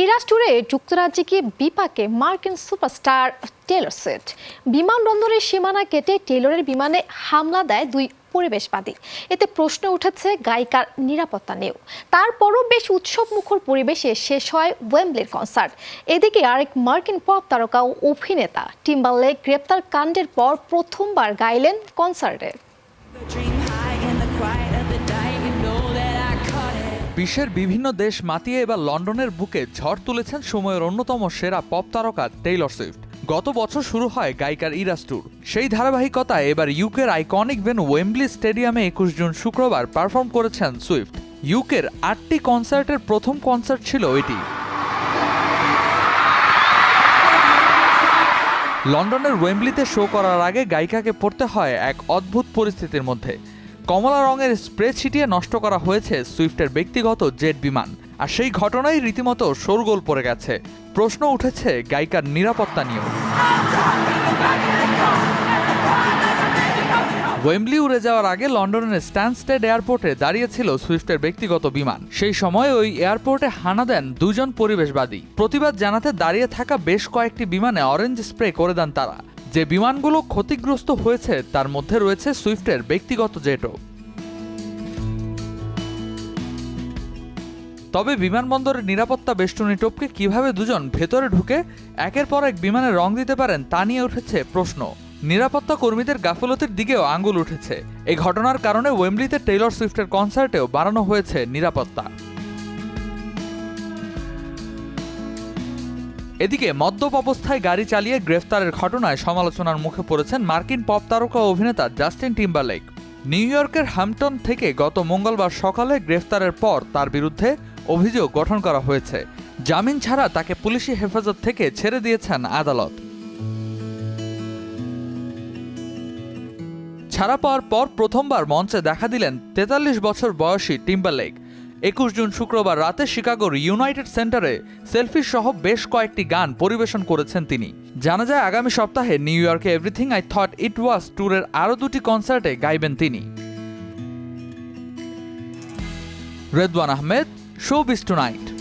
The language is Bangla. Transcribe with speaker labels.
Speaker 1: ইরাস ট্যুরে যুক্তরাজ্যে গিয়ে বিপাকে মার্কিন সুপারস্টার টেলর সুইফট। বিমানবন্দরের সীমানা কেটে টেলরের বিমানে হামলা দেয় দুই পরিবেশবাদী। এতে প্রশ্ন উঠেছে গায়িকার নিরাপত্তা নিয়েও। তারপরও বেশ উৎসব মুখর পরিবেশে শেষ হয় ওয়েম্বলির কনসার্ট। এদিকে আরেক মার্কিন পপ তারকা ও অভিনেতা, টিম্বারলেক গ্রেপ্তার কাণ্ডের পর প্রথমবার গাইলেন কনসার্টে।
Speaker 2: বিশ্বের বিভিন্ন দেশ মাতিয়ে এবার লন্ডনের বুকে ঝড় তুলেছেন সময়ের অন্যতম সেরা পপ তারকা টেইলর সুইফট। গত বছর শুরু হয় গায়িকার ইরাস ট্যুর সেই ধারাবাহিকতায় এবার ইউকের আইকনিক ভেন্যু ওয়েম্বলি স্টেডিয়ামে একুশ জুন শুক্রবার পারফর্ম করেছেন সুইফট। ইউকের আটটি কনসার্টের প্রথম কনসার্ট ছিল এটি। লন্ডনের ওয়েম্বলিতে শো করার আগে গায়িকাকে পড়তে হয় এক অদ্ভুত পরিস্থিতির মধ্যে। কমলা রঙের স্প্রে ছিটিয়ে নষ্ট করা হয়েছে সুইফটের ব্যক্তিগত জেট বিমান। আর সেই ঘটনাই রীতিমতো শোরগোল পড়ে গেছে। প্রশ্ন উঠেছে গায়িকার নিরাপত্তা নিয়েও। ওয়েম্বলি উড়ে যাওয়ার আগে লন্ডনের স্ট্যানস্টেড এয়ারপোর্টে দাঁড়িয়েছিল সুইফটের ব্যক্তিগত বিমান। সেই সময় ওই এয়ারপোর্টে হানা দেন দুজন পরিবেশবাদী। প্রতিবাদ জানাতে দাঁড়িয়ে থাকা বেশ কয়েকটি বিমানে অরেঞ্জ স্প্রে করে দেন তারা। যে বিমানগুলো ক্ষতিগ্রস্ত হয়েছে, তার মধ্যে রয়েছে সুইফটের ব্যক্তিগত জেটও। তবে বিমানবন্দরের নিরাপত্তা বেষ্টনী টোপকে কীভাবে দুজন ভেতরে ঢুকে একের পর এক বিমানে রং দিতে পারেন, তা নিয়ে উঠেছে প্রশ্ন। নিরাপত্তা কর্মীদের গাফলতির দিকেও আঙ্গুল উঠেছে। এই ঘটনার কারণে ওয়েম্বলিতে টেইলর সুইফটের কনসার্টেও বাড়ানো হয়েছে নিরাপত্তা। এদিকে মদ্যপ অবস্থায় গাড়ি চালিয়ে গ্রেফতারের ঘটনায় সমালোচনার মুখে পড়েছেন মার্কিন পপ তারকা অভিনেতা জাস্টিন টিম্বারলেক। নিউ ইয়র্কের হ্যাম্পটন থেকে গত মঙ্গলবার সকালে গ্রেফতারের পর তার বিরুদ্ধে অভিযোগ গঠন করা হয়েছে। জামিন ছাড়া তাকে পুলিশি হেফাজত থেকে ছেড়ে দিয়েছেন আদালত। ছাড়া পাওয়ার পর প্রথমবার মঞ্চে দেখা দিলেন তেতাল্লিশ বছর বয়সী টিম্বারলেক। একুশ জুন শুক্রবার রাতে শিকাগোর ইউনাইটেড সেন্টারে সেলফি সহ বেশ কয়েকটি গান পরিবেশন করেছেন তিনি। জানা যায়, আগামী সপ্তাহে নিউ ইয়র্কে everything I thought it was ট্যুরের আরও দুটি কনসার্টে গাইবেন তিনি। Redwan Ahmed show biz tonight